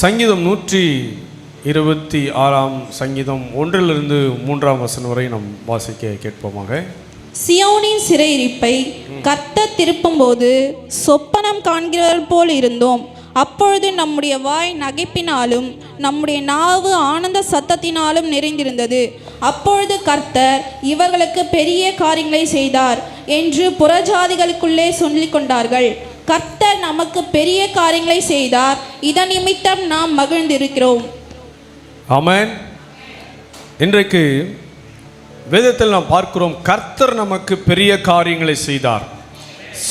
சங்கீதம் நூற்றி இருபத்தி ஆறாம் சங்கீதம் ஒன்றிலிருந்து மூன்றாம் வசனம் வரை நாம் வாசிக்க கேட்போமாக. சியோனின் சிறையிருப்பை கர்த்தர் திருப்பும்போது சொப்பனம் காண்கிறவர் போல் இருந்தோம். அப்பொழுது நம்முடைய வாய் நகைப்பினாலும் நம்முடைய நாவு ஆனந்த சத்தத்தினாலும் நிறைந்திருந்தது. அப்பொழுது கர்த்தர் இவர்களுக்கு பெரிய காரியங்களை செய்தார் என்று புறஜாதிகளுக்குள்ளே சொல்லிக் கொண்டார்கள் கர்த்தர் நமக்கு பெரிய காரியங்களை செய்தார். இதன் நிமித்தம் நாம் மகிழ்ந்திருக்கிறோம். ஆமென். இன்றைக்கு வேதத்தில் நாம் பார்க்கிறோம் கர்த்தர் நமக்கு பெரிய காரியங்களை செய்தார்.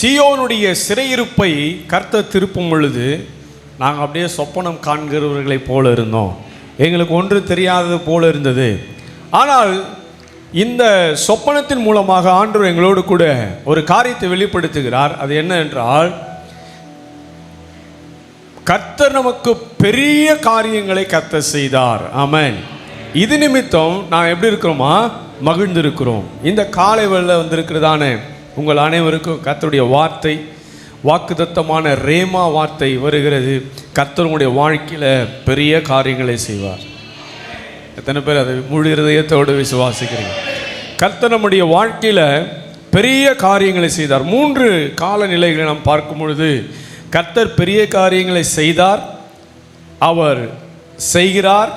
சியோனுடைய சிறையிருப்பை கர்த்தர் திருப்பும் பொழுது நாங்கள் அப்படியே சொப்பனம் காண்கிறவர்களைப் போல இருந்தோம். எங்களுக்கு ஒன்று தெரியாதது போல இருந்தது. ஆனால் இந்த சொப்பனத்தின் மூலமாக ஆண்டவர் எங்களோடு கூட ஒரு காரியத்தை வெளிப்படுத்துகிறார். அது என்ன என்றால் கர்த்தர் நமக்கு பெரிய காரியங்களை கர்த்தர் செய்தார். ஆமன். இது நிமித்தம் நான் எப்படி இருக்கிறோமா? மகிழ்ந்திருக்கிறோம். இந்த காலை வேளை வந்திருக்கிறதானே உங்கள் அனைவருக்கும் கர்த்தருடைய வார்த்தை வாக்குதத்தமான ரேமா வார்த்தை வருகிறது. கர்த்தருடைய வாழ்க்கையில் பெரிய காரியங்களை செய்வார். எத்தனை பேர் அதை முழு இருதயத்தோடு விசுவாசிக்கிறீங்க? கர்த்தர் நம்முடைய வாழ்க்கையில் பெரிய காரியங்களை செய்தார். மூன்று காலநிலைகளை நாம் பார்க்கும் பொழுது கர்த்தர் பெரிய காரியங்களை செய்தார் அவர் செய்கிறார்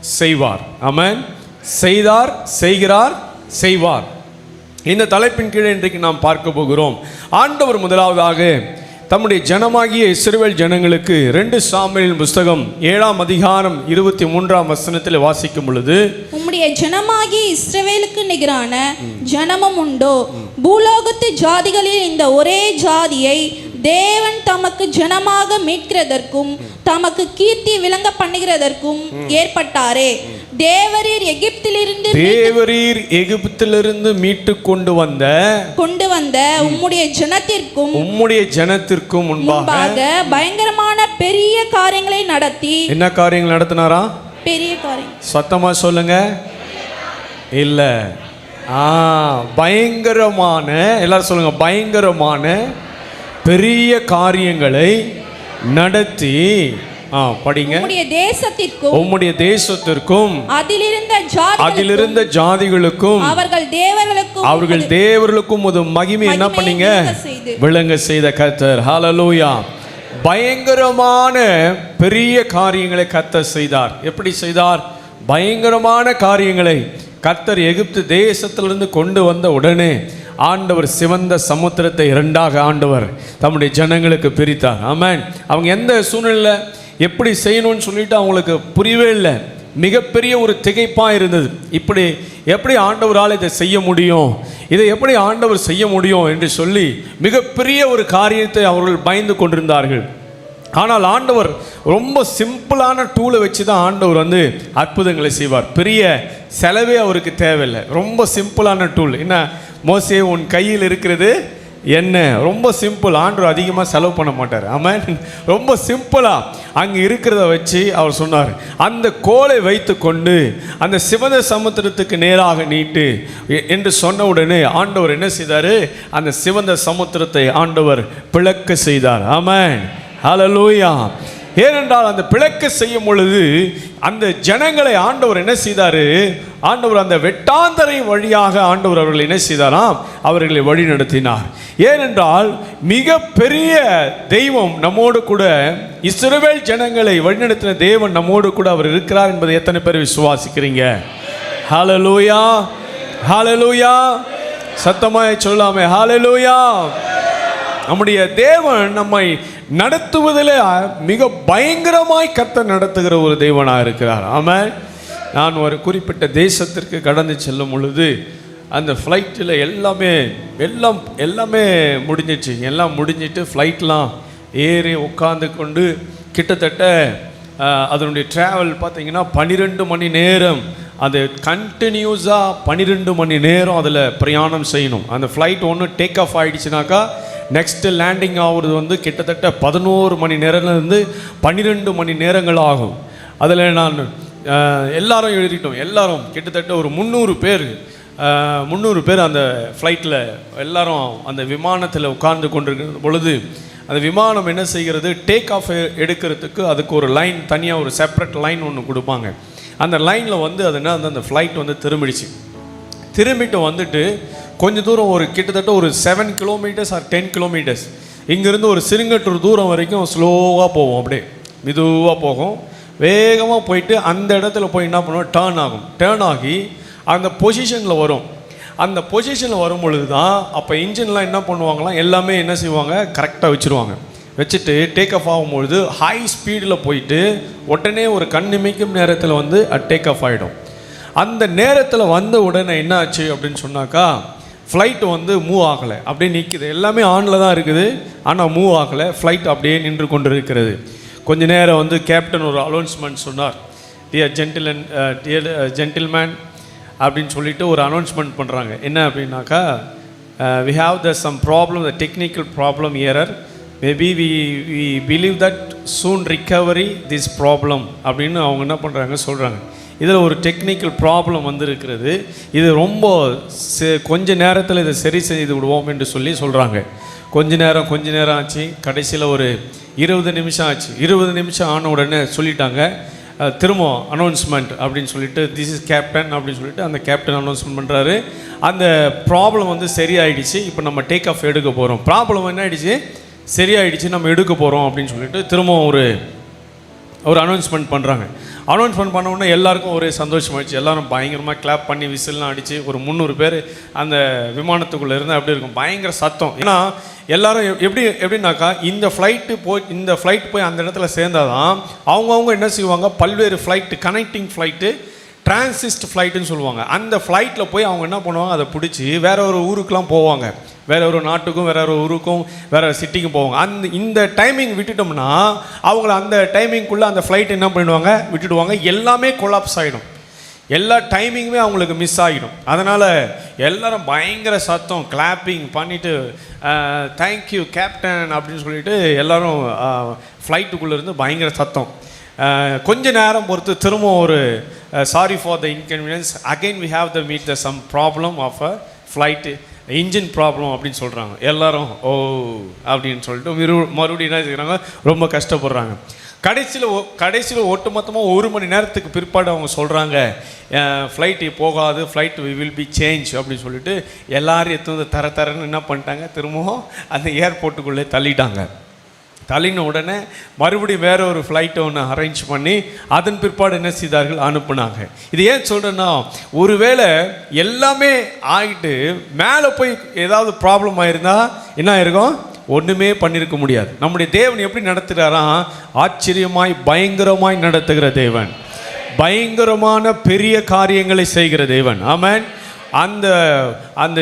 செய்வார். ஆமென். செய்தார் செய்கிறார் செய்வார். இந்த தலைப்பின் கீழே இன்றைக்கு நாம் பார்க்க போகிறோம். ஆண்டவர் முதலாவதாக தம்முடைய ஜனமாகிய இஸ்ரவேல் ஜனங்களுக்கு ரெண்டு சாமுவேலின் புஸ்தகம் ஏழாம் அதிகாரம் இருபத்தி மூன்றாம் வசனத்தில் வாசிக்கும் பொழுது உம்முடைய ஜனமாகி இஸ்ரவேலுக்கு நிகரான ஜனமும் உண்டோ? பூலோகத்து ஜாதிகளில் இந்த ஒரே ஜாதியை தேவன் தமக்கு ஜனமாக மீட்கிறதற்கும் தமக்கு கீர்த்தி விளங்க பண்ணுகிறதற்கும் ஏற்பட்டாரே. தேவரீர் எகிப்திலிருந்து தேவரீர் எகிப்திலிருந்து மீட்டு கொண்டு வந்த கொண்டு வந்த உம்முடைய ஜனத்திற்கும் உம்முடைய ஜனத்திற்கும் முன்பாக பயங்கரமான பெரிய காரியங்களை நடத்தி என்ன காரியங்கள் நடத்தினாரா? பெரிய காரியம். சத்தமா சொல்லுங்க. இல்ல. ஆ பயங்கரமான எல்லாரும் சொல்லுங்க பயங்கரமான பெரிய காரியங்களை நடத்தி படிங்க. உம்முடைய தேசத்திற்கும் உம்முடைய தேசத்திற்கும் அதிலிருந்த ஜாதி அதிலிருந்த ஜாதிகளுக்கும் அவர்கள் தேவர்களுக்கும் அவர்கள் தேவர்களுக்கும் ஒரு மகிமை என்ன பண்ணீங்க? விளங்க செய்து. விளங்க செய்த கர்த்தர். ஹalleluya பயங்கரமான பெரிய காரியங்களை கர்த்தர் செய்தார். எப்படி செய்தார்? பயங்கரமான காரியங்களை கர்த்தர் எகிப்து தேசத்திலிருந்து கொண்டு வந்த உடனே ஆண்டவர் சிவந்த சமுத்திரத்தை இரண்டாக ஆண்டவர் தம்முடைய ஜனங்களுக்கு பிரித்தார். ஆமாம் அவங்க எந்த சூழ்நிலையில் எப்படி செய்யணும்னு சொல்லிட்டு அவங்களுக்கு புரியவே இல்லை. மிகப்பெரிய ஒரு திகைப்பாக இருந்தது. இப்படி எப்படி ஆண்டவரால் இதை செய்ய முடியும்? இதை எப்படி ஆண்டவர் செய்ய முடியும் என்று சொல்லி மிகப்பெரிய ஒரு காரியத்தை அவர்கள் பயந்து கொண்டிருந்தார்கள். ஆனால் ஆண்டவர் ரொம்ப சிம்பிளான டூலை வச்சு தான் ஆண்டவர் வந்து அற்புதங்களை செய்வார். பெரிய செலவே அவருக்கு தேவையில்லை. ரொம்ப சிம்பிளான டூல் என்ன? மோசே உன் கையில் இருக்கிறது என்ன? ரொம்ப சிம்பிள். ஆண்டவர் அதிகமாக செலவு பண்ண மாட்டார். ஆமாம் ரொம்ப சிம்பிளாக அங்கே இருக்கிறத வச்சு அவர் சொன்னார். அந்த கோலை வைத்து கொண்டு அந்த சிவந்த சமுத்திரத்துக்கு நேராக நீட்டு என்று சொன்ன உடனே ஆண்டவர் என்ன செய்தார்? அந்த சிவந்த சமுத்திரத்தை ஆண்டவர் பிளக்க செய்தார். ஆமாம் ஹலலூயா ஏனென்றால் அந்த பிளக்க செய்யும் பொழுது அந்த ஜனங்களை ஆண்டவர் என்ன செய்தார்? ஆண்டவர் அந்த வெட்டாந்தரை வழியாக ஆண்டவர் அவர்கள் என்ன செய்தாராம்? அவர்களை வழி நடத்தினார். ஏனென்றால் மிக பெரிய தெய்வம் நம்மோடு கூட இஸ்ரவேல் ஜனங்களை வழிநடத்தின தேவன் நம்மோடு கூட அவர் இருக்கிறார் என்பதை எத்தனை பேர் விசுவாசிக்கிறீங்க? ஹலலூயா ஹலலூயா சத்தமாய் சொல்லாமே. ஹாலலூயா நம்முடைய தேவன் நம்மை நடத்துவதில் மிக பயங்கரமாய் கத்த நடத்துகிற ஒரு தெய்வனாக இருக்கிறார். ஆமாம் நான் ஒரு குறிப்பிட்ட தேசத்திற்கு கடந்து செல்லும் பொழுது அந்த ஃப்ளைட்டில் எல்லாமே எல்லாம் எல்லாமே முடிஞ்சிச்சு. எல்லாம் முடிஞ்சிட்டு ஃப்ளைட்லாம் ஏறி உட்காந்து கொண்டு கிட்டத்தட்ட அதனுடைய ட்ராவல் பார்த்தீங்கன்னா பன்னிரெண்டு மணி நேரம் அது கண்டினியூஸாக பன்னிரெண்டு மணி நேரம் அதில் பிரயாணம் செய்யணும். அந்த ஃப்ளைட் ஒன்று டேக் ஆஃப் ஆகிடுச்சுனாக்கா நெக்ஸ்ட்டு லேண்டிங் ஆகுறது வந்து கிட்டத்தட்ட பதினோரு மணி நேரம்லேருந்து பன்னிரெண்டு மணி நேரங்கள் ஆகும். அதில் நான் எல்லாரும் எழுதிட்டோம். எல்லாரும் கிட்டத்தட்ட ஒரு முந்நூறு பேர் முந்நூறு பேர் அந்த ஃப்ளைட்டில் எல்லாரும் அந்த விமானத்தில் உட்கார்ந்து கொண்டிருக்கிற பொழுது அந்த விமானம் என்ன செய்கிறது? டேக் ஆஃப் எடுக்கிறதுக்கு அதுக்கு ஒரு லைன் தனியாக ஒரு செப்பரேட் லைன் ஒன்று கொடுப்பாங்க. அந்த லைனில் வந்து அது என்ன வந்து அந்த ஃப்ளைட் வந்து திரும்பிடுச்சு. திரும்பிட்டு வந்துட்டு கொஞ்ச தூரம் ஒரு கிட்டத்தட்ட ஒரு seven kilometers or ten kilometers இங்கேருந்து ஒரு சிறுங்கட்டூர் தூரம் வரைக்கும் ஸ்லோவாக போகும் அப்படியே. மெதுவாக போகும். வேகமாக போயிட்டு அந்த இடத்துல போய் என்ன பண்ணுவோம்? டேர்ன் ஆகும். டேர்ன் ஆகி அந்த பொசிஷனில் வரும். அந்த பொசிஷனில் வரும் பொழுது தான் அப்போ இன்ஜின்லாம் என்ன பண்ணுவாங்களாம்? எல்லாமே என்ன செய்வாங்க? கரெக்டாக வச்சுருவாங்க. வச்சுட்டு டேக் ஆஃப் ஆகும்பொழுது ஹை ஸ்பீடில் போயிட்டு உடனே ஒரு கண்ணிமைக்கும் நேரத்தில் வந்து டேக் ஆஃப் ஆகிடும் அந்த நேரத்தில் வந்த உடனே என்ன ஆச்சு அப்படின்னு சொன்னாக்கா ஃப்ளைட் வந்து மூவ் ஆகலை. அப்படியே நிற்குது எல்லாமே ஆனில் தான் இருக்குது. ஆனால் மூவ் ஆகலை. ஃப்ளைட் அப்படியே நின்று கொண்டு இருக்கிறது கொஞ்ச நேரம் வந்து கேப்டன் ஒரு அனௌன்ஸ்மெண்ட் சொன்னார். டியர் ஜென்டில் டியர் ஜென்டில்மேன் அப்படின்னு சொல்லிட்டு ஒரு அனௌன்ஸ்மெண்ட் பண்ணுறாங்க என்ன அப்படின்னாக்கா we have the some problem the technical problem error maybe we we believe that soon recovery this problem அப்படின்னு அவங்க என்ன பண்ணுறாங்க சொல்கிறாங்க இதில் ஒரு டெக்னிக்கல் ப்ராப்ளம் வந்திருக்கிறது. இது ரொம்ப கொஞ்ச நேரத்தில் இதை சரி செய்து விடுவோம் என்று சொல்லி சொல்கிறாங்க கொஞ்ச நேரம் கொஞ்ச நேரம் ஆச்சு. கடைசியில் ஒரு இருபது நிமிஷம் ஆச்சு. இருபது நிமிஷம் ஆன உடனே சொல்லிட்டாங்க திரும்ப அனௌன்ஸ்மெண்ட் அப்படின்னு சொல்லிட்டு திஸ் இஸ் கேப்டன் அப்படின்னு சொல்லிட்டு அந்த கேப்டன் அனௌன்ஸ்மெண்ட் பண்ணுறாரு அந்த ப்ராப்ளம் வந்து சரியாயிடுச்சு. இப்போ நம்ம டேக் ஆஃப் எடுக்க போகிறோம் ப்ராப்ளம் என்ன ஆயிடுச்சு? சரியாயிடுச்சு நம்ம எடுக்க போகிறோம் அப்படின்னு சொல்லிட்டு திரும்பவும் ஒரு ஒரு அனௌன்ஸ்மெண்ட் பண்ணுறாங்க அனௌன்ஸ்மெண்ட் பண்ண உடனே எல்லாருக்கும் ஒரே சந்தோஷமாகிடுச்சு எல்லாரும் பயங்கரமாக கிளாப் பண்ணி விசில்லாம் அடித்து ஒரு முந்நூறு பேர் அந்த விமானத்துக்குள்ளே இருந்தால் எப்படி இருக்கும். பயங்கர சத்தம். ஏன்னா எல்லாரும் எப்படி எப்படின்னாக்கா இந்த ஃப்ளைட்டு போய் இந்த ஃப்ளைட் போய் அந்த இடத்துல சேர்ந்தாதான் அவங்கவுங்க என்ன செய்வாங்க? பல்வேறு ஃப்ளைட்டு கனெக்டிங் ஃப்ளைட்டு டிரான்சிஸ்ட் ஃப்ளைட்டுன்னு சொல்லுவாங்க. அந்த ஃப்ளைட்டில் போய் அவங்க என்ன பண்ணுவாங்க? அதை பிடிச்சி வேற ஒரு ஊருக்கெலாம் போவாங்க. வேற ஒரு நாட்டுக்கும் வேற ஒரு ஊருக்கும் வேற சிட்டிக்கும் போவாங்க. அந்த இந்த டைமிங் விட்டுட்டோம்னா அவங்கள அந்த டைமிங்குள்ளே அந்த ஃப்ளைட் என்ன பண்ணிடுவாங்க? விட்டுடுவாங்க. எல்லாமே கொலாப்ஸ் ஆகிடும் எல்லா டைமிங்குமே அவங்களுக்கு மிஸ் ஆகிடும் அதனால் எல்லோரும் பயங்கர சத்தம் கிளாப்பிங் பண்ணிவிட்டு தேங்க்யூ கேப்டன் அப்படின்னு சொல்லிட்டு எல்லோரும் ஃப்ளைட்டுக்குள்ளே இருந்து பயங்கர சத்தம். கொஞ்ச நேரம் பொறுத்து திரும்ப ஒரு sorry for the inconvenience again we have the meet the some problem of a flight engine problem அப்படின்னு சொல்கிறாங்க எல்லாரும் ஓ அப்படின்னு சொல்லிட்டு மிரு- மறுபடியும் என்ன செய்கிறாங்க ரொம்ப கஷ்டப்படுறாங்க. கடைசியில் கடைசியில் ஒட்டுமொத்தமாக ஒரு மணி நேரத்துக்கு பிற்பாடு அவங்க சொல்கிறாங்க ஃப்ளைட்டு போகாது ஃப்ளைட் வில் பி சேஞ்ச் அப்படின்னு சொல்லிட்டு எல்லாரும் எடுத்து வந்து தர தரன்னு என்ன பண்ணிட்டாங்க? திரும்பவும் அந்த ஏர்போர்ட்டுக்குள்ளே தள்ளிட்டாங்க. தள்ளின உடனே மறுபடியும் வேற ஒரு ஃப்ளைட்டை ஒன்று அரேஞ்ச் பண்ணி அதன் பிற்பாடு என்ன செய்தார்கள்? அனுப்புனாங்க. இது ஏன் சொல்கிறேன்னா ஒருவேளை எல்லாமே ஆகிட்டு மேலே போய் ஏதாவது ப்ராப்ளம் ஆயிருந்தா என்ன ஆயிருக்கும்? ஒன்றுமே பண்ணியிருக்க முடியாது. நம்முடைய தேவன் எப்படி நடத்துகிறாராம் ஆச்சரியமாய் பயங்கரமாய் நடத்துகிற தேவன். பயங்கரமான பெரிய காரியங்களை செய்கிற தேவன். ஆமென். அந்த அந்த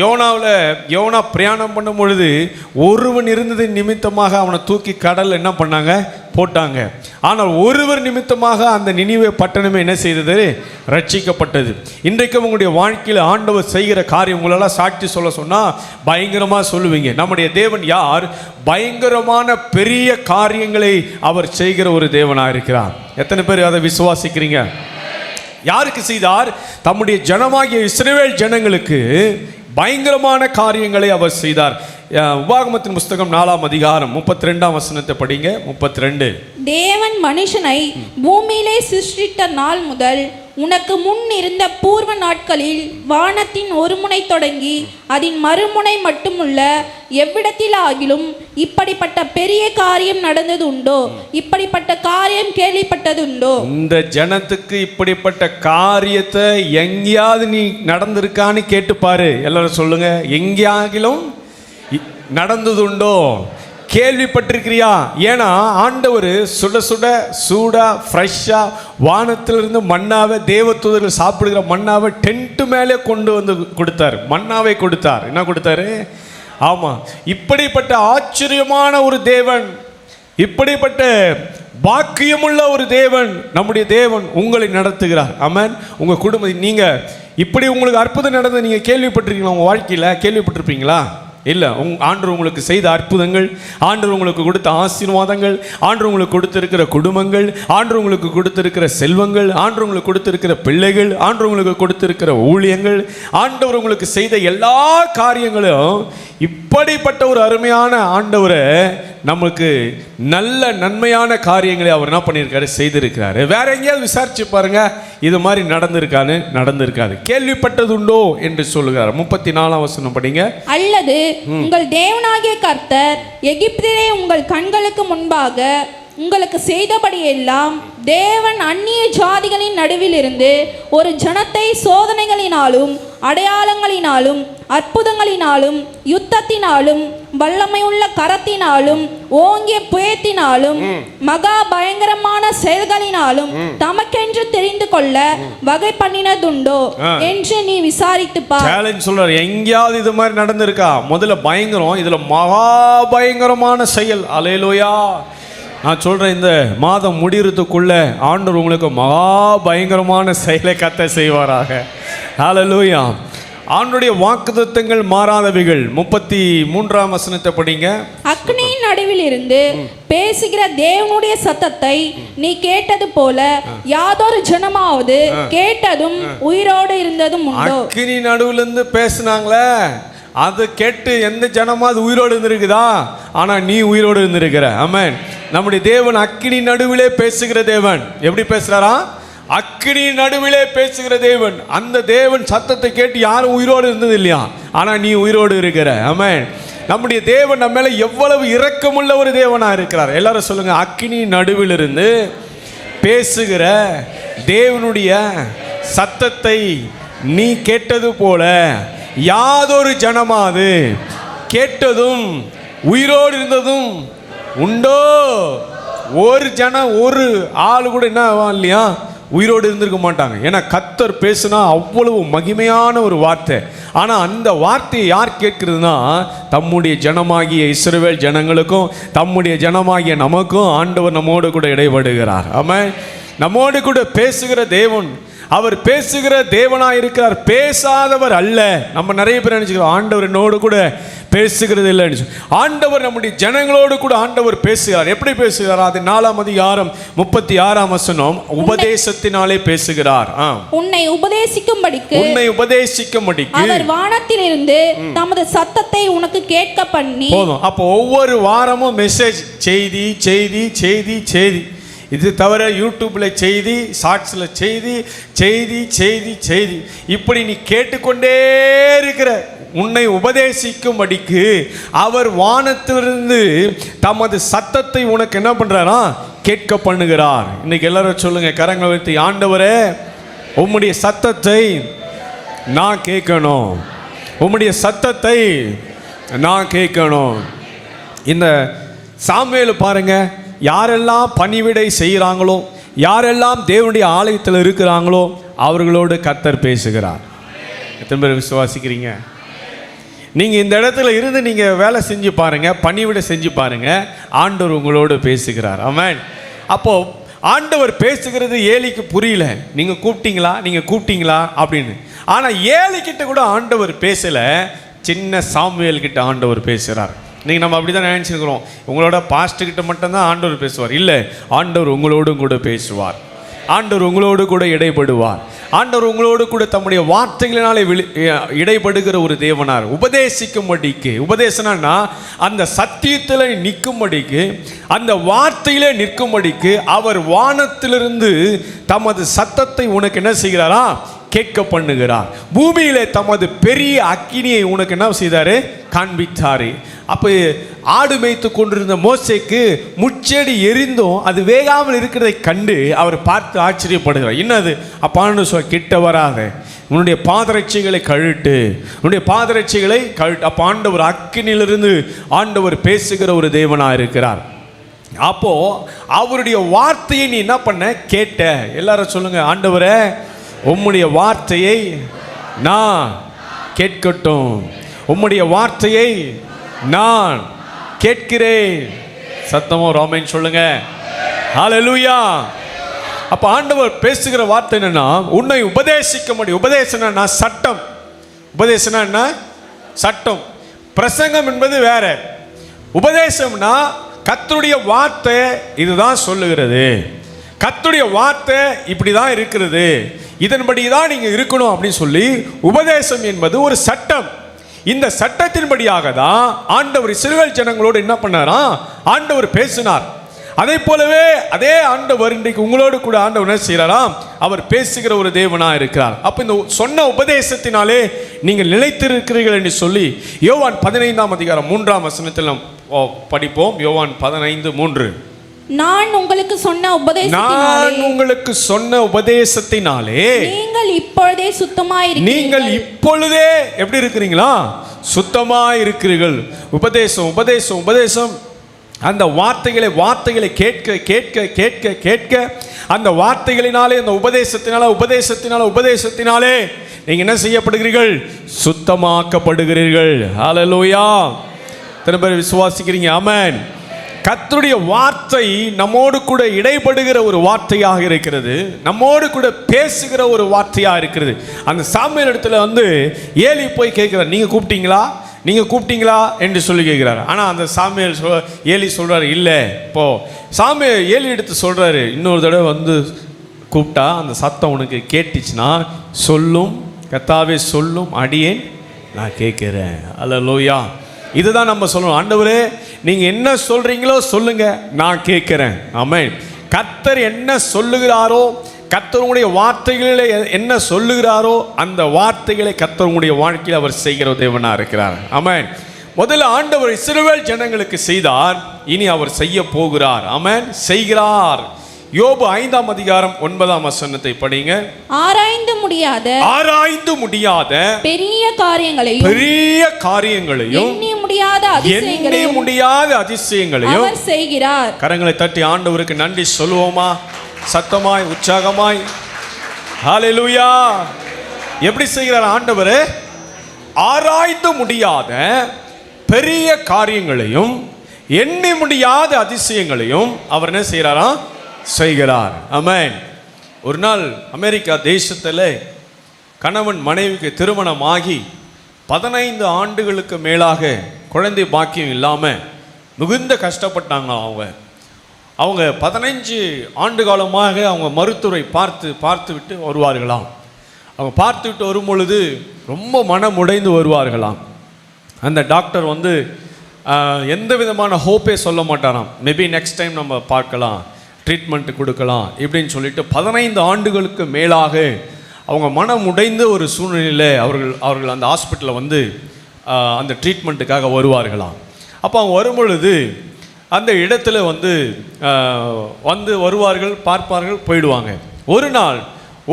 யோனாவில் யோனா பிரயாணம் பண்ணும் பொழுது ஒருவன் இருந்தது நிமித்தமாக அவனை தூக்கி கடல் என்ன பண்ணாங்க? போட்டாங்க. ஆனால் ஒருவர் நிமித்தமாக அந்த நினைவு பட்டணமே என்ன செய்தது? ரட்சிக்கப்பட்டது. இன்றைக்கும் உங்களுடைய வாழ்க்கையில் ஆண்டவர் செய்கிற காரியம் உங்களெல்லாம் சாட்சி சொல்ல சொன்னால் பயங்கரமாக சொல்லுவீங்க. நம்முடைய தேவன் யார்? பயங்கரமான பெரிய காரியங்களை அவர் செய்கிற ஒரு தேவனாக இருக்கிறார். எத்தனை பேர் அதை விசுவாசிக்கிறீங்க? யாருக்கு செய்தார்? தம்முடைய ஜனமாகிய இஸ்ரேல் ஜனங்களுக்கு பயங்கரமான காரியங்களை அவர் செய்தார். உபாகமத்தின் புஸ்தகம் நாலாம் அதிகாரம் முப்பத்தி ரெண்டாம் வசனத்தை படிங்க. முப்பத்தி ரெண்டு தேவன் மனுஷனை பூமியிலே சிருஷ்டித்த நாள் முதல் உனக்கு முன் இருந்த பூர்வ நாள் நாட்களில் வானத்தின் ஒரு முனை தொடங்கி அதன் மறுமுனை மட்டுமுள்ள எவ்விடத்தில் ஆகிலும் இப்படிப்பட்ட பெரிய காரியம் நடந்தது உண்டோ இப்படிப்பட்ட காரியம் கேள்விப்பட்டது உண்டோ இந்த ஜனத்துக்கு இப்படிப்பட்ட காரியத்தை எங்கேயாவது நீ நடந்திருக்கான்னு கேட்டு பாரு எல்லாரும் சொல்லுங்க. எங்கேயாகிலும் நடந்தது நடந்ததுண்டோ? கேள்விப்பட்டிருக்கிறியா? ஏன்னா ஆண்டவர் சுட சுட சூடா ஃப்ரெஷ்ஷாக வானத்திலிருந்து மண்ணாவை தேவத்தூதர்கள் சாப்பிடுகிற மண்ணாவை டென்ட்டு மேலே கொண்டு வந்து கொடுத்தார். மண்ணாவை கொடுத்தார். என்ன கொடுத்தாரு? ஆமாம் இப்படிப்பட்ட ஆச்சரியமான ஒரு தேவன் இப்படிப்பட்ட பாக்கியமுள்ள ஒரு தேவன் நம்முடைய தேவன் உங்களை நடத்துகிறார். அமன் உங்கள் குடும்பம் நீங்கள் இப்படி உங்களுக்கு அற்புதம் நடந்து நீங்கள் கேள்விப்பட்டிருக்கீங்களா? உங்கள் வாழ்க்கையில் கேள்விப்பட்டிருப்பீங்களா? இல்லை உங் ஆண்டு உங்களுக்கு செய்த அற்புதங்கள் ஆண்டு உங்களுக்கு கொடுத்த ஆசீர்வாதங்கள் ஆண்டு உங்களுக்கு கொடுத்திருக்கிற குடும்பங்கள் ஆண்டு உங்களுக்கு கொடுத்திருக்கிற செல்வங்கள் ஆண்டு உங்களுக்கு கொடுத்திருக்கிற பிள்ளைகள் ஆண்டு உங்களுக்கு கொடுத்திருக்கிற ஊழியங்கள் ஆண்டவர் உங்களுக்கு செய்த எல்லா காரியங்களும் இப்படிப்பட்ட ஒரு அருமையான ஆண்டவரை நமக்கு நல்ல நன்மையான காரியங்களை அவர் என்ன பண்ணியிருக்காரு? செய்திருக்கிறாரு. வேற எங்கேயாவது விசாரிச்சு பாருங்க இது மாதிரி நடந்திருக்கான்னு நடந்திருக்காது. கேள்விப்பட்டது உண்டோ என்று சொல்லுகிறார். முப்பத்தி நாலாம் வசனம் படிங்க. அல்லது உங்கள் தேவனாகிய கர்த்தர் எகிப்திலே உங்கள் கண்களுக்கு முன்பாக உங்களுக்கு செய்தபடியெல்லாம் தேவன் அந்நிய ஜாதிகளின் நடுவிலிருந்து ஒரு ஜனத்தை சோதனைகளினாலும் அடையாளங்களினாலும் அற்புதங்களினாலும் யுத்தத்தினாலும் வல்லமையுள்ள கரத்தினாலும் ஓங்கிய புயத்தினாலும் மகா பயங்கரமான செயல்களினாலும் தமக்கென்று தெரிந்து கொள்ள வகை பண்ணினதுண்டோ. என்று நீ விசாரித்துப் பார். சேலஞ்ச் சொல்றாரு. எங்கேயாவது இது மாதிரி நடந்திருக்கா? முதல்ல பயங்கரம். இதுல மகா பயங்கரமான செயல். அலையலோயா நான் சொல்றேன் இந்த மாதம் முடியறதுக்குள்ள ஆண்டவர் உங்களுக்கு மகா பயங்கரமான செயலை கத்த செய்வாராக. ஹalleluya ஆண்டுடைய வாக்குத்தத்தங்கள் மாறாதவைகள். முப்பத்தி மூன்றாம் வசனத்தை படிங்க. அக்னியின் நடுவில் இருந்து பேசுகிற தேவனுடைய சத்தத்தை நீ கேட்டது போல யாதொரு ஜனமாவது கேட்டதும் உயிரோடு இருந்ததும் அக்கினி நடுவுல இருந்து பேசுனாங்களே. அது கேட்டு எந்த ஜனமாவது உயிரோடு இருந்திருக்குதா? ஆனால் நீ உயிரோடு இருந்திருக்கிற. ஆமென். நம்முடைய தேவன் அக்கினி நடுவிலே பேசுகிற தேவன். எப்படி பேசுகிறாரா அக்கினி நடுவிலே பேசுகிற தேவன். அந்த தேவன் சத்தத்தை கேட்டு யாரும் உயிரோடு இருந்தது இல்லையா? ஆனால் நீ உயிரோடு இருக்கிற. ஆமென். நம்முடைய தேவன் நம்ம மேலே எவ்வளவு இரக்கமுள்ள ஒரு தேவனாக இருக்கிறார். எல்லாரும் சொல்லுங்க அக்கினி நடுவிலிருந்து பேசுகிற தேவனுடைய சத்தத்தை நீ கேட்டது போல யாதொரு ஜனமாது? கேட்டதும் உயிரோடு இருந்ததும் உண்டோ? ஒரு ஜனம் ஒரு ஆள் கூட என்ன ஆவான் இல்லையா? உயிரோடு இருந்திருக்க மாட்டாங்க. ஏன்னா கத்தர் பேசுனா அவ்வளவு மகிமையான ஒரு வார்த்தை. ஆனால் அந்த வார்த்தையை யார் கேட்கிறதுனா தம்முடைய ஜனமாகிய இஸ்ரவேல் ஜனங்களுக்கும் தம்முடைய ஜனமாகிய நமக்கும் ஆண்டவர் நம்மோடு கூட இடைபடுகிறார். ஆமாம் நம்மோடு கூட பேசுகிற தேவன் அவர் பேசுகிற தேவனாய் இருக்கிறார். பேசாதவர் அல்ல. நம்ம நிறைய பேர் நினைச்சுக்கிறோம் ஆண்டவர் என்னோடு கூட பேசுகிறது இல்லைன்னு சொல்லி. ஆண்டவர் நம்முடைய ஜனங்களோடு கூட ஆண்டவர் பேசுகிறார். எப்படி பேசுகிறார்? அது நாலாம் அதிகாரம் முப்பத்தி ஆறாம் வசனம் உபதேசத்தினாலே பேசுகிறார். உன்னை உபதேசிக்கும்படிக்கு உன்னை உபதேசிக்கும்படிக்கு அவர் வானத்திலிருந்து தமது சத்தத்தை உனக்கு கேட்க பண்ணி போதும். அப்போ ஒவ்வொரு வாரமும் மெசேஜ் செய்தி செய்தி செய்தி செய்தி. இது தவிர யூடியூப்பில் செய்தி ஷார்ட்ஸில் செய்தி செய்தி செய்தி செய்தி. இப்படி நீ கேட்டுக்கொண்டே இருக்கிற உன்னை உபதேசிக்கும்படிக்கு அவர் வானத்திலிருந்து தமது சத்தத்தை உனக்கு என்ன பண்றாரா? கேட்க பண்ணுகிறார். இன்னைக்கு எல்லாரும் சொல்லுங்க கரங்களை வைத்து ஆண்டவரே உம்முடைய சத்தத்தை நான் கேட்கணும். உம்முடைய சத்தத்தை நான் கேட்கணும். இந்த சாமுவேல் பாருங்கள் யாரெல்லாம் பணிவிடை செய்கிறாங்களோ யாரெல்லாம் தேவனுடைய ஆலயத்தில் இருக்கிறாங்களோ அவர்களோடு கர்த்தர் பேசுகிறார். எத்தனை பேர் விசுவாசிக்கிறீங்க? நீங்கள் இந்த இடத்துல இருந்து நீங்கள் வேலை செஞ்சு பாருங்கள் பணிவிடை செஞ்சு பாருங்கள் ஆண்டவர் உங்களோடு பேசுகிறார். ஆமென். அப்போது ஆண்டவர் பேசுகிறது ஏலிக்கு புரியல. நீங்கள் கூப்பிட்டீங்களா? நீங்கள் கூப்பிட்டீங்களா? அப்படின்னு. ஆனால் ஏலிக்கிட்ட கூட ஆண்டவர் பேசலை. சின்ன சாமுவேல் கிட்ட ஆண்டவர் பேசுகிறார் நீங்கள் நம்ம அப்படி தான் நினச்சிருக்கிறோம். உங்களோட பாஸ்ட்டுக்கிட்ட மட்டும்தான் ஆண்டவர் பேசுவார். இல்லை ஆண்டவர் உங்களோடும் கூட பேசுவார். ஆண்டவர் உங்களோடு கூட இடைப்படுவார். ஆண்டவர் உங்களோடு கூட தம்முடைய வார்த்தைகளினாலே விழி இடைப்படுகிற ஒரு தேவனார். உபதேசிக்கும்படிக்கு. உபதேசனா அந்த சத்தியத்தில் நிற்கும்படிக்கு அந்த வார்த்தையிலே நிற்கும்படிக்கு அவர் வானத்திலிருந்து தமது சத்தத்தை உனக்கு என்ன செய்கிறாரா? கேட்க பண்ணுகிறார் பூமியிலே தமது பெரிய அக்கினியை உனக்கு என்ன செய்தாரு? காண்பித்தாரு. அப்போ ஆடு மேய்த்து கொண்டிருந்த மோசைக்கு முச்செடி எரிந்தும் அது வேகாமல் இருக்கிறதை கண்டு அவர் பார்த்து ஆச்சரியப்படுகிறார். என்னது? அப்பான்னு சொல் கிட்ட வராத உன்னுடைய பாதரட்சிகளை கழுட்டு உன்னுடைய பாதரட்சிகளை கழுட்டு அப்போ ஆண்டவர் அக்கினிலிருந்து ஆண்டவர் பேசுகிற ஒரு தேவனாக இருக்கிறார். அப்போ அவருடைய வார்த்தையை நீ என்ன பண்ண? கேட்ட. எல்லாரும் சொல்லுங்க ஆண்டவரை உம்முடைய வார்த்தையை நான் கேட்கட்டும். உம்முடைய வார்த்தையை நான் கேட்கிறேன். சத்தமோ ராமன் சொல்லுங்க. ஹalleluya அப்ப ஆண்டவர் பேசுகிற வார்த்தை என்னன்னா உன்னை உபதேசிக்க முடியும். உபதேசனா சட்டம். உபதேசனா என்ன? சட்டம். பிரசங்கம் என்பது வேற. உபதேசம்னா கத்தருடைய வார்த்தை இதுதான் சொல்லுகிறது. கத்துடைய வார்த்தை இப்படி தான் இருக்கிறது. இதன்படி தான் நீங்கள் இருக்கணும் அப்படின்னு சொல்லி உபதேசம் என்பது ஒரு சட்டம். இந்த சட்டத்தின்படியாக தான் ஆண்டவர் சிறுவல் ஜனங்களோடு என்ன பண்ணாராம் ஆண்டவர் பேசினார். அதே போலவே அதே ஆண்டவர் இன்றைக்கு உங்களோடு கூட ஆண்டவர் என்ன செய்கிறாராம் அவர் பேசுகிற ஒரு தேவனாக இருக்கிறார். அப்போ இந்த சொன்ன உபதேசத்தினாலே நீங்கள் நிலைத்திருக்கிறீர்கள் என்று சொல்லி யோவான் பதினைந்தாம் அதிகாரம் மூன்றாம் வசனத்தில் நாம் படிப்போம். யோவான் பதினைந்து மூன்று. நான் உங்களுக்கு சொன்ன நான் உபதேசத்தினாலே உங்களுக்கு சொன்ன உபதேசத்தினாலே நீங்கள் இப்பொழுதே நீங்கள் சுத்தமாயிருக்கிறீர்கள் இப்பொழுதே எப்படி இருக்கிறீங்களா? சுத்தமா இருக்கிறீர்கள். உபதேசம் உபதேசம் உபதேசம். அந்த வார்த்தைகளை வார்த்தைகளை கேட்க கேட்க கேட்க கேட்க அந்த வார்த்தைகளினாலே அந்த உபதேசத்தினால உபதேசத்தினால உபதேசத்தினாலே நீங்க என்ன செய்யப்படுகிறீர்கள்? சுத்தமாக்கப்படுகிறீர்கள். ஹalleluya திரும்ப விசுவாசிக்கிறீங்க? ஆமென் கத்துடைய வார்த்தை நம்மோடு கூட இடைப்படுகிற ஒரு வார்த்தையாக இருக்கிறது. நம்மோடு கூட பேசுகிற ஒரு வார்த்தையாக இருக்கிறது. அந்த சாமியல் இடத்துல வந்து ஏலி போய் கேட்குறார் நீங்கள் கூப்பிட்டீங்களா? நீங்கள் கூப்பிட்டீங்களா? என்று சொல்லி கேட்குறாரு. ஆனால் அந்த சாமியார் சொ ஏலி சொல்கிறாரு இல்லை இப்போ சாமியார் ஏலி எடுத்து சொல்கிறாரு இன்னொரு தடவை வந்து கூப்பிட்டா அந்த சத்தம் உனக்கு கேட்டுச்சுன்னா சொல்லும் கத்தாவே சொல்லும் அடியேன் நான் கேட்குறேன். அல்ல லோயா இதுதான் நம்ம சொல்லணும். ஆண்டவரே நீங்க என்ன சொல்றீங்களோ சொல்லுங்க. நான் கேட்கிறேன். ஆமென். கர்த்தர் என்ன சொல்லுகிறாரோ கர்த்தர் உங்களுடைய வார்த்தைகளில் என்ன சொல்லுகிறாரோ அந்த வார்த்தைகளை கர்த்தர் உங்களுடைய வாழ்க்கையில் அவர் செய்கிற தேவனா இருக்கிறார். ஆமென். முதல்ல ஆண்டவர் இஸ்ரவேல் ஜனங்களுக்கு செய்தார். இனி அவர் செய்ய போகிறார். ஆமென். செய்கிறார். யோபு ஐந்தாம் அதிகாரம் ஒன்பதாம் வசனத்தை படிங்க. ஆராய்ந்து முடியாத ஆராய்ந்து முடியாத பெரிய காரியங்களையும் பெரிய காரியங்களையும் எண்ணி முடியாத அதிசயங்களையும் அவர் செய்கிறார். கரங்களை தட்டி ஆண்டவருக்கு நன்றி சொல்லுவோமா? சத்தமாய் உற்சாகமாய். ஹalleluya எப்படி செய்கிறார் ஆண்டவர்? ஆராய்ந்து முடியாத பெரிய காரியங்களையும் எண்ணி முடியாத அதிசயங்களையும் அவர் என்ன செய்கிறாராம் செய்கிறார். ஆமென் ஒரு நாள் அமெரிக்கா தேசத்தில் கணவன் மனைவிக்கு திருமணமாகி பதினைந்து ஆண்டுகளுக்கு மேலாக குழந்தை பாக்கியம் இல்லாமல் மிகுந்த கஷ்டப்பட்டாங்க அவங்க. அவங்க பதினைஞ்சு ஆண்டு காலமாக அவங்க மருத்துவரை பார்த்து பார்த்து விட்டு வருவார்களாம். அவங்க பார்த்து விட்டு வரும் பொழுது ரொம்ப மனம் உடைந்து வருவார்களாம். அந்த டாக்டர் வந்து எந்த விதமான ஹோப்பே சொல்ல மாட்டாராம். மேபி நெக்ஸ்ட் டைம் நம்ம பார்க்கலாம். ட்ரீட்மெண்ட் கொடுக்கலாம் இப்படின்னு சொல்லிட்டு பதினைந்து ஆண்டுகளுக்கு மேலாக அவங்க மனம் உடைந்த ஒரு சூழ்நிலையில் அவர்கள் அவர்கள் அந்த ஹாஸ்பிட்டலில் வந்து அந்த ட்ரீட்மெண்ட்டுக்காக வருவார்களாம். அப்போ அவங்க வரும்பொழுது அந்த இடத்துல வந்து வந்து வருவார்கள் பார்ப்பார்கள் போயிடுவாங்க. ஒரு நாள்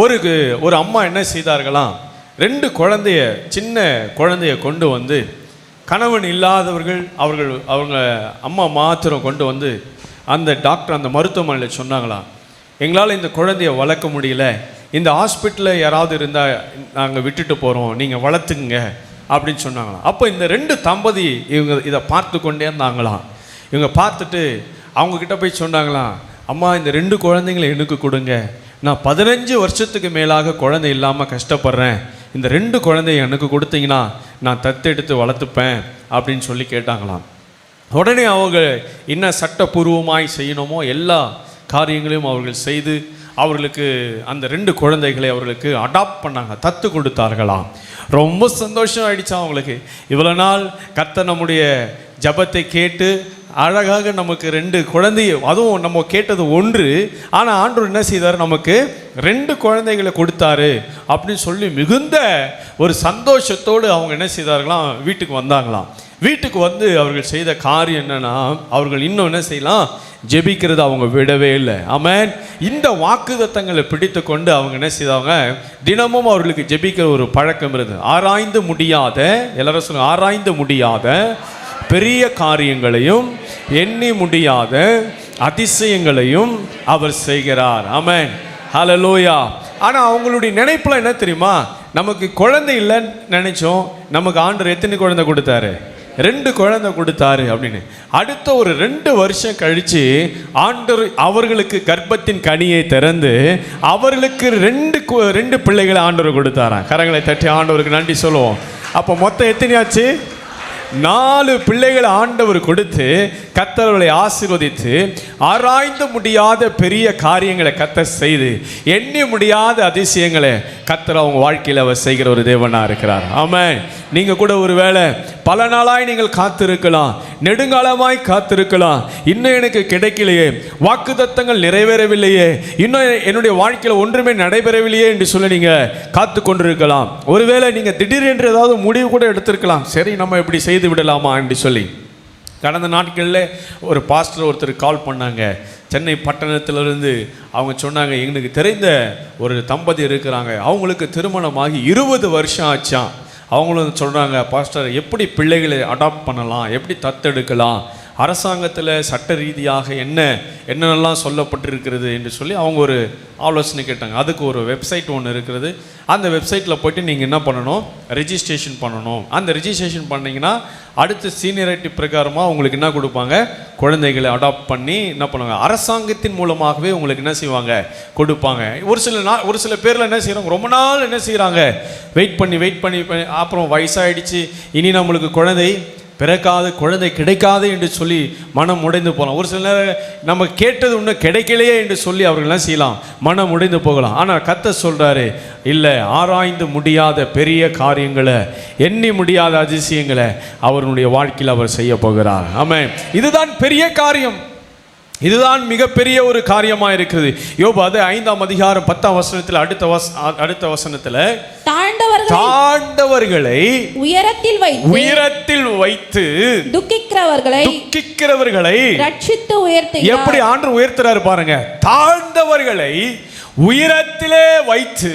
ஒரு ஒரு அம்மா என்ன செய்தார்களாம் ரெண்டு குழந்தைய சின்ன குழந்தைய கொண்டு வந்து கணவன் இல்லாதவர்கள் அவர்கள் அவங்க அம்மா மாத்திரம் கொண்டு வந்து அந்த டாக்டர் அந்த மருத்துவமனையில் சொன்னாங்களாம் எங்களால் இந்த குழந்தைய வளர்க்க முடியல. இந்த ஹாஸ்பிட்டலில் யாராவது இருந்தால் நாங்கள் விட்டுட்டு போகிறோம் நீங்கள் வளர்த்துங்க அப்படின்னு சொன்னாங்களாம். அப்போ இந்த ரெண்டு தம்பதி இவங்க இதை பார்த்து கொண்டே இருந்தாங்களாம். இவங்க பார்த்துட்டு அவங்கக்கிட்ட போய் சொன்னாங்களாம் அம்மா இந்த ரெண்டு குழந்தைங்களை எனக்கு கொடுங்க. நான் பதினஞ்சு வருஷத்துக்கு மேலாக குழந்தை இல்லாமல் கஷ்டப்படுறேன். இந்த ரெண்டு குழந்தைய எனக்கு கொடுத்தீங்கன்னா நான் தத்தெடுத்து வளர்த்துப்பேன் அப்படின்னு சொல்லி கேட்டாங்களாம். உடனே அவங்க என்ன சட்டப்பூர்வமாய் செய்யணுமோ எல்லா காரியங்களையும் அவர்கள் செய்து அவர்களுக்கு அந்த ரெண்டு குழந்தைகளை அவர்களுக்கு அடாப்ட் பண்ணாங்க தத்து கொடுத்தார்களாம். ரொம்ப சந்தோஷம் ஆயிடுச்சா அவங்களுக்கு. இவ்வளோ நாள் கத்த நம்முடைய ஜபத்தை கேட்டு அழகாக நமக்கு ரெண்டு குழந்தைய அதுவும் நம்ம கேட்டது ஒன்று ஆனால் ஆண்டு என்ன செய்தார்? நமக்கு ரெண்டு குழந்தைகளை கொடுத்தாரு அப்படின்னு சொல்லி மிகுந்த ஒரு சந்தோஷத்தோடு அவங்க என்ன செய்தார்களாம்? வீட்டுக்கு வந்தாங்களாம். வீட்டுக்கு வந்து அவர்கள் செய்த காரியம் என்னன்னா அவர்கள் இன்னும் என்ன செய்யலாம்? ஜெபிக்கிறது அவங்க விடவே இல்லை. ஆமாம் இந்த வாக்குதத்தங்களை பிடித்து கொண்டு அவங்க என்ன செய்தாங்க? தினமும் அவர்களுக்கு ஜெபிக்கிற ஒரு பழக்கம் இருந்தது. ஆராய்ந்து முடியாத எல்லாரும் சொல்லுங்க ஆராய்ந்து முடியாத பெரிய காரியங்களையும் எண்ணி முடியாத அதிசயங்களையும் அவர் செய்கிறார். அமன் ஹலோ லோயா ஆனால் அவங்களுடைய நினைப்புல என்ன தெரியுமா? நமக்கு குழந்தை இல்லைன்னு நினைச்சோம். நமக்கு ஆண்டர் எத்தனை குழந்தை கொடுத்தாரு? ரெண்டு குழந்தை கொடுத்தாரு அப்படின்னு. அடுத்த ஒரு ரெண்டு வருஷம் கழித்து ஆண்டவர் அவர்களுக்கு கர்ப்பத்தின் கனியை திறந்து அவர்களுக்கு ரெண்டு ரெண்டு பிள்ளைகளை ஆண்டவர் கொடுத்தாராம். கரங்களை தட்டி ஆண்டவருக்கு நன்றி சொல்லுவோம். அப்போ மொத்தம் எத்தனையாச்சு? நாலு பிள்ளைகளை ஆண்டவர் கொடுத்து கத்தர்களை ஆசீர்வதித்து ஆராய்ந்து முடியாத பெரிய காரியங்களை கத்த செய்து எண்ணி முடியாத அதிசயங்களை கத்தர் அவங்க வாழ்க்கையில் அவர் செய்கிற ஒரு தேவனா இருக்கிறார். ஆமாம் நீங்கள் கூட ஒருவேளை பல நாளாய் நீங்கள் காத்திருக்கலாம் நெடுங்காலமாய் காத்திருக்கலாம் இன்னும் எனக்கு கிடைக்கலையே வாக்குத்தத்தங்கள் நிறைவேறவில்லையே இன்னும் என்னுடைய வாழ்க்கையில் ஒன்றுமே நடைபெறவில்லையே என்று சொல்லி நீங்க காத்து கொண்டிருக்கலாம் ஒருவேளை நீங்கள் திடீரென்று ஏதாவது முடிவு கூட எடுத்திருக்கலாம். சரி நம்ம இப்படி செய்து செய்து விடலாமா என்று சொல்லி. கடந்த நாட்களில் ஒரு பாஸ்டர் ஒருத்தர் கால் பண்ணாங்க. சென்னை பட்டணத்திலிருந்து அவங்க சொன்னாங்க எங்களுக்கு தெரிந்த ஒரு தம்பதி இருக்கிறாங்க. அவங்களுக்கு திருமணமாகி இருபது வருஷம் ஆச்சான் அவங்களும் சொல்கிறாங்க பாஸ்டர் எப்படி பிள்ளைகளை அடாப்ட் பண்ணலாம்? எப்படி தத்தெடுக்கலாம்? அரசாங்கத்தில் சட்ட ரீதியாக என்ன என்னென்னலாம் சொல்லப்பட்டிருக்கிறது என்று சொல்லி அவங்க ஒரு ஆலோசனை கேட்டாங்க. அதுக்கு ஒரு வெப்சைட் ஒன்று இருக்கிறது அந்த வெப்சைட்டில் போயிட்டு நீங்கள் என்ன பண்ணணும்? ரெஜிஸ்ட்ரேஷன் பண்ணணும். அந்த ரெஜிஸ்ட்ரேஷன் பண்ணிங்கன்னா அடுத்த சீனியரிட்டி பிரகாரமாக உங்களுக்கு என்ன கொடுப்பாங்க? குழந்தைகளை அடாப்ட் பண்ணி என்ன பண்ணுவாங்க? அரசாங்கத்தின் மூலமாகவே உங்களுக்கு என்ன செய்வாங்க? கொடுப்பாங்க. ஒரு சில நாள் ஒரு சில பேரில் என்ன செய்கிறாங்க ரொம்ப நாள் என்ன செய்கிறாங்க வெயிட் பண்ணி வெயிட் பண்ணி அப்புறம் வயசாகிடுச்சு இனி நம்மளுக்கு குழந்தை பிறக்காது குழந்தை கிடைக்காது என்று சொல்லி மனம் உடைந்து போகலாம். ஒரு சில நேரம் நம்ம கேட்டது இன்னும் கிடைக்கலையே என்று சொல்லி அவர்கள்லாம் செய்யலாம். மனம் உடைந்து போகலாம். ஆனால் கத்த சொல்கிறாரு இல்லை ஆராய்ந்து முடியாத பெரிய காரியங்களை எண்ணி முடியாத அதிசயங்களை அவருடைய வாழ்க்கையில் அவர் செய்ய போகிறார். ஆமாம் இதுதான் பெரிய காரியம். இதுதான் மிகப்பெரிய ஒரு காரியமாக இருக்குது யோபு அது ஐந்தாம் அதிகாரம் பத்தாம் வசனத்தில் அடுத்த வச அடுத்த வசனத்தில் தாண்டவர்களை உயரத்தில் வைத்து உயரத்தில் வைத்து துக்கிக்கிறவர்களை துக்கிக்கிறவர்களை ரட்சித்து உயர்த்துகிறார். எப்படி ஆண்டு உயர்த்துறாரு பாருங்க. தாழ்ந்தவர்களை உயரத்திலே வைத்து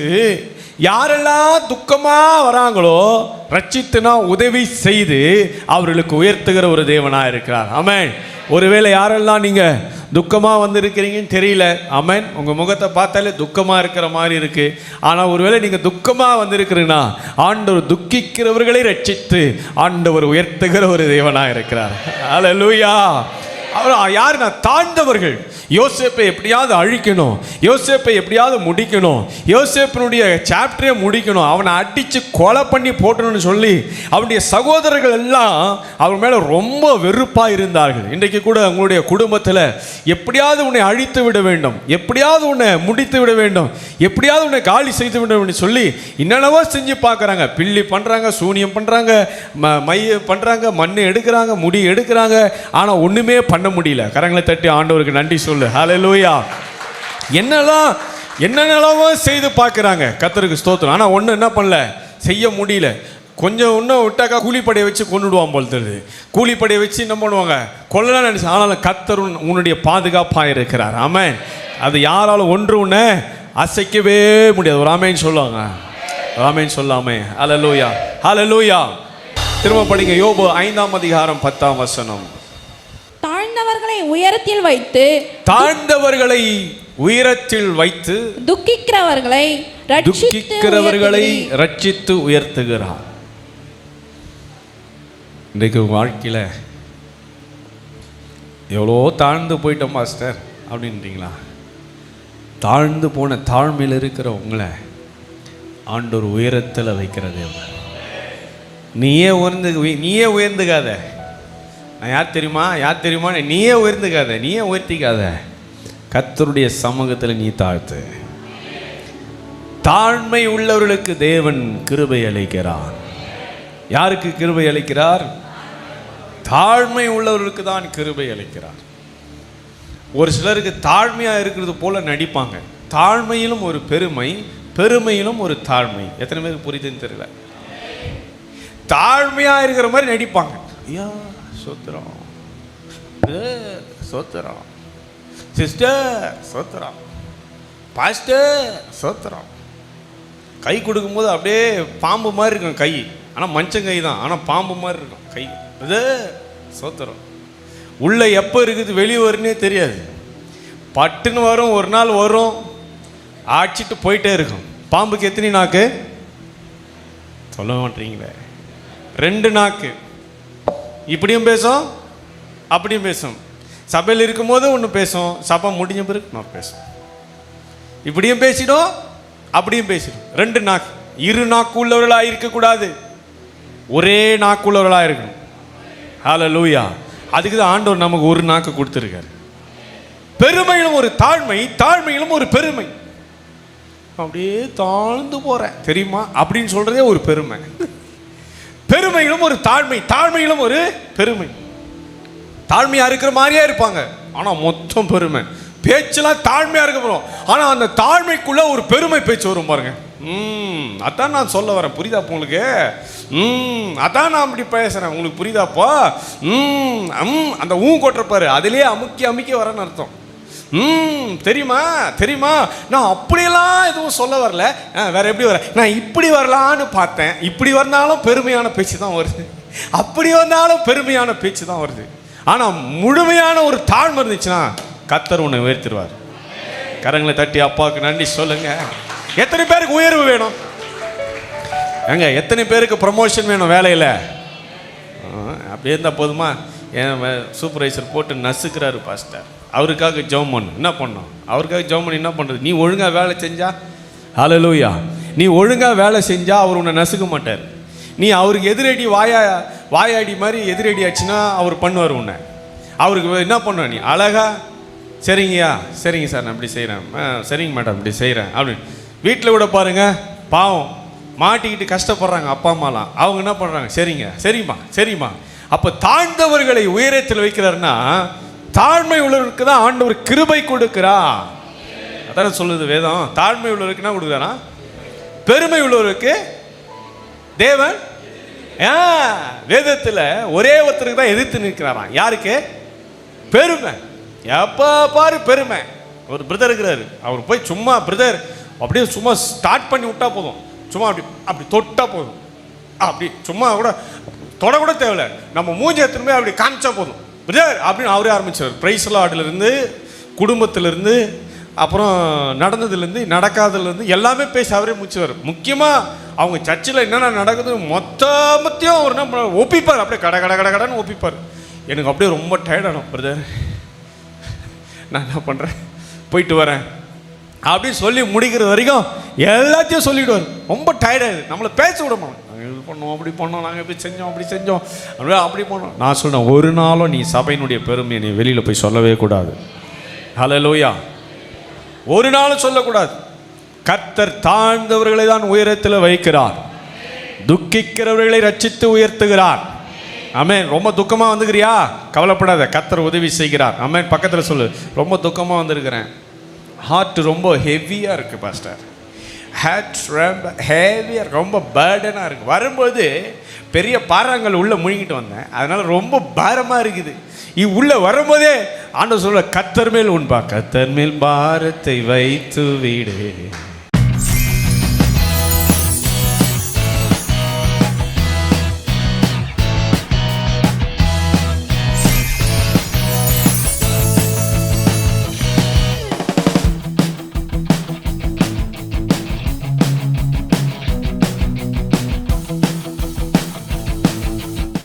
யாரெல்லாம் துக்கமாக வராங்களோ ரட்சித்துனா உதவி செய்து அவர்களுக்கு உயர்த்துகிற ஒரு தேவனாக இருக்கிறார். அமேன் ஒருவேளை யாரெல்லாம் நீங்கள் துக்கமாக வந்திருக்கிறீங்கன்னு தெரியல. அமேன் உங்கள் முகத்தை பார்த்தாலே துக்கமாக இருக்கிற மாதிரி இருக்குது ஆனால் ஒருவேளை நீங்கள் துக்கமாக வந்திருக்கிறீங்கன்னா ஆண்டவர் துக்கிக்கிறவர்களை ரட்சித்து ஆண்டவர் உயர்த்துகிற ஒரு தேவனாக இருக்கிறார். அல லூயா யாருன்னா தாழ்ந்தவர்கள். யோசேப்பை எப்படியாவது அழிக்கணும். யோசேப்பை எப்படியாவது முடிக்கணும். யோசேப்பினுடைய சாப்டரே முடிக்கணும். அவனை அடித்து கொலை பண்ணி போட்டணும்னு சொல்லி அவனுடைய சகோதரர்கள் எல்லாம் அவன் மேலே ரொம்ப வெறுப்பாக இருந்தார்கள். இன்றைக்கு கூட உங்களுடைய குடும்பத்தில் எப்படியாவது உன்னை அழித்து விட வேண்டும். எப்படியாவது உன்னை முடித்து விட வேண்டும். எப்படியாவது உன்னை காலி செய்து விட வேண்டும் சொல்லி என்னென்னவோ செஞ்சு பார்க்குறாங்க. பில்லி பண்ணுறாங்க சூனியம் பண்ணுறாங்க ம மைய பண்ணுறாங்க மண் எடுக்கிறாங்க முடி எடுக்கிறாங்க. ஆனால் ஒன்றுமே பண்ண முடியல. கரங்களை தட்டி ஆண்டவருக்கு நன்றி சொல்லு. ஹலலூயா என்னெல்லாம் என்னென்னலாமோ செய்து பார்க்குறாங்க. கத்தருக்கு ஸ்தோத்திரம். ஆனால் ஒன்று என்ன பண்ணல? செய்ய முடியல. கொஞ்சம் இன்னும் விட்டாக்கா கூலிப்படையை வச்சு கொண்டுடுவான் போல் தெரியுது. கூலிப்படையை வச்சு என்ன பண்ணுவாங்க? கொள்ளலாம் நினச்சி. ஆனாலும் கத்தர் உன்னுடைய பாதுகாப்பாக இருக்கிறார். ஆமென் அது யாராலும் ஒன்று ஒன்று அசைக்கவே முடியாது. ஒரு ஆமேன்னு சொல்லுவாங்க. ஆமேன்னு சொல்லாமே. ஹalleluya ஹalleluya திரும்ப படிங்க. யோபு ஐந்தாம் அதிகாரம் பத்தாம் வசனம். உயரத்தில் வைத்து தாழ்ந்தவர்களை உயரத்தில் வைத்து துக்கிக்கிறவர்களை துக்கிக்கிறவர்களை உயர்த்துகிறீர். ரட்சித்து உயர்த்துகிறார். இன்றைக்கு வாழ்க்கையில் எவ்வளோ தாழ்ந்து போயிட்டோம் மாஸ்டர் அப்படின்றீங்களா? தாழ்ந்து போன தாழ்மையில் இருக்கிற உங்களை ஆண்டவர் உயரத்தில் வைக்கிற தேவன். நீயே உயர்ந்து உய- நீயே உயர்ந்துக்காத நான் யார் தெரியுமா? யார் தெரியுமா? நீயே உயர்த்துக்காத நீயே உயர்த்திக்காத. கத்தருடைய சமூகத்தில் நீ தாழ்த்து. தாழ்மை உள்ளவர்களுக்கு தேவன் கிருபை அளிக்கிறான் யாருக்கு கிருபை அளிக்கிறார்? தாழ்மை உள்ளவர்களுக்கு தான் கிருபை அளிக்கிறார். ஒரு சிலருக்கு தாழ்மையாக இருக்கிறது போல நடிப்பாங்க. தாழ்மையிலும் ஒரு பெருமை பெருமையிலும் ஒரு தாழ்மை. எத்தனை பேருக்கு புரியுதுன்னு தெரியல? தாழ்மையாக இருக்கிற மாதிரி நடிப்பாங்க. ஐயா சோத்திரம். சோத்திரம். சிஸ்டர் சோத்திரம். பாஸ்டர் சோத்திரம். கை கொடுக்கும்போது அப்படியே பாம்பு மாதிரி இருக்கும் கை. ஆனால் மஞ்சள் கை தான். ஆனால் பாம்பு மாதிரி இருக்கும் கை. இது சோத்திரம். உள்ளே எப்போ இருக்குது வெளியே வரும்னே தெரியாது. பட்டுன்னு வரும் ஒரு நாள் வரும். ஆடிச்சிட்டு போயிட்டே இருக்கும். பாம்புக்கு எத்தனை நாக்கு? சொல்ல மாட்டீங்களே ரெண்டு நாக்கு. இப்படியும் பேசும் அப்படியும் பேசும். சபையில் இருக்கும்போது ஒன்று பேசும் சபை முடிஞ்ச பிறகு நான் பேசும். இப்படியும் பேசிடும் அப்படியும் பேசிடும். ரெண்டு நாக்கு. இரு நாக்கு உள்ளவர்களாக இருக்கக்கூடாது. ஒரே நாக்கு உள்ளவர்களாக இருக்கணும். லூயா அதுக்கு தான் ஆண்டவர் நமக்கு ஒரு நாக்கு கொடுத்துருக்காரு. பெருமையிலும் ஒரு தாழ்மை தாழ்மையிலும் ஒரு பெருமை. அப்படியே தாழ்ந்து போகிறேன் தெரியுமா? அப்படின்னு சொல்கிறதே ஒரு பெருமை. பெருமையிலும் ஒரு தாழ்மை தாழ்மையிலும் ஒரு பெருமை. தாழ்மையா இருக்கிற மாதிரியே இருப்பாங்க. ஆனா மொத்தம் பெருமை. பேச்செல்லாம் தாழ்மையா இருக்க போறோம். ஆனா அந்த தாழ்மைக்குள்ள ஒரு பெருமை பேச்சு வரும் பாருங்க. ம் அதான் நான் சொல்ல வரேன். புரியுதா உங்களுக்கு? ம் அதான் நான் அப்படி பேசுறேன். உங்களுக்கு புரியுதாப்பா ம் அந்த ஊ கொட்டுறப்பாரு அதுலேயே அமுக்கி அமுக்கி வரேன்னு அர்த்தம். ம் தெரியுமா தெரியுமா? நான் அப்படியெல்லாம் எதுவும் சொல்ல வரல. ஆ, வேற எப்படி வர? நான் இப்படி வரலான்னு பார்த்தேன். இப்படி வந்தாலும் பெருமையான பேச்சு தான் வருது. அப்படி வந்தாலும் பெருமையான பேச்சு தான் வருது. ஆனால் முழுமையான ஒரு தாழ்மை இருந்துச்சுன்னா கத்தர் உன்னை உயர்த்திடுவார். கரங்களை தட்டி அப்பாவுக்கு நன்றி சொல்லுங்க. எத்தனை பேருக்கு உயர்வு வேணும்? ஏங்க எத்தனை பேருக்கு ப்ரமோஷன் வேணும் வேலையில்? அப்படியே இருந்தால் போதுமா? என் சூப்பர்வைசர் போட்டு நசுக்கிறாரு பாஸ்டர் அவருக்காக ஜெபம் பண்ணு. என்ன பண்ணோம் அவருக்காக ஜெபம் பண்ணி என்ன பண்ணுறது நீ ஒழுங்காக வேலை செஞ்சா? ஹலலூயா நீ ஒழுங்காக வேலை செஞ்சால் அவர் உன்னை நசுக்க மாட்டார். நீ அவருக்கு எதிரடி வாயா வாயாடி மாதிரி எதிரடி ஆச்சுன்னா அவர் பண்ணுவார் உன்னை. அவருக்கு என்ன பண்ணுவ நீ? அழகா சரிங்கய்யா சரிங்க சார் நான் இப்படி செய்கிறேன் சரிங்க மேடம் இப்படி செய்கிறேன் அப்படின்னு. வீட்டில் கூட பாருங்கள் பாவம். மாட்டிக்கிட்டு கஷ்டப்படுறாங்க அப்பா அம்மாலாம். அவங்க என்ன பண்ணுறாங்க சரிங்க சரிம்மா சரிம்மா. அப்போ தாழ்ந்தவர்களை உயரத்தில் வைக்கிறாருன்னா தாழ்மை உள்ளவருக்கு தான் ஆண்டவர் கிருபை கொடுக்கிறா அதானே சொல்லுது வேதம். தாழ்மை உள்ளவருக்கு என்ன கொடுக்குறாரா பெருமை உள்ளவருக்கு தேவன் ஆ, ஒரே ஒருத்தருக்கு தான் எதிர்த்து நிற்கிறாராம். யாருக்கு? பெருமை. எப்போ பாரு பெருமை. ஒரு பிரதர் இருக்கிறாரு. அவர் போய் சும்மா பிரதர் அப்படியே சும்மா ஸ்டார்ட் பண்ணி விட்டா போதும். சும்மா அப்படி அப்படி தொட்டா போதும். அப்படி சும்மா கூட தொட கூட தேவையில்ல. நம்ம மூஞ்சி எடுத்துன்னு அப்படி காமிச்சா போதும். பிரதர் அப்படின்னு அவரே ஆரம்பிச்சார். பிரைஸ் லாட்லேருந்து குடும்பத்திலேருந்து அப்புறம் நடந்ததுலேருந்து நடக்காததுலேருந்து எல்லாமே பேசி அவரே முடிச்சுவார் முக்கியமாக அவங்க சர்ச்சில் என்னென்ன நடக்குது மொத்தமத்தையும் அவர் என்ன பண்ணுவார் ஒப்பிப்பார். அப்படியே கட கட கட கடன்னு ஒப்பிப்பார். எனக்கு அப்படியே ரொம்ப டயர்டானோம் பிரதர். நான் என்ன பண்ணுறேன் போயிட்டு வரேன். அப்படின்னு சொல்லி முடிக்கிற வரைக்கும் எல்லாத்தையும் சொல்லிவிடுவார் ரொம்ப டயர்டாகுது நம்மளை பேச விட நாங்கள் இது பண்ணோம் அப்படி பண்ணோம் நாங்கள் இப்படி செஞ்சோம் அப்படி செஞ்சோம். அப்படியே அப்படி பண்ணோம் நான் சொன்னேன் ஒரு நாளும் நீ சபையினுடைய பெருமையை நீ வெளியில் போய் சொல்லவே கூடாது. ஹalleluya ஒரு நாளும் சொல்லக்கூடாது. கர்த்தர் தாழ்ந்தவர்களை தான் உயரத்தில் வைக்கிறார். துக்கிக்கிறவர்களை ரட்சித்து உயர்த்துகிறார். அமேன் ரொம்ப துக்கமாக வந்துக்கிறியா கவலைப்படாத. கத்தர் உதவி செய்கிறார். அமேன் பக்கத்தில் சொல்லு. ரொம்ப துக்கமாக வந்திருக்கிறேன். ஹார்ட் ரொம்ப ஹெவியாக இருக்குது பாஸ்டர் ஹேட் ரொம்ப ஹேவியாக ரொம்ப பேர்டனாக இருக்குது வரும்போது பெரிய பாறாங்கல் உள்ளே முழுங்கிட்டு வந்தேன். அதனால் ரொம்ப பாரமாக இருக்குது. இ உள்ளே வரும்போதே ஆண்டு சொல்ல கத்தர் மேல் உண்பா கத்தர் மேல் பாரத்தை வைத்து வீடு.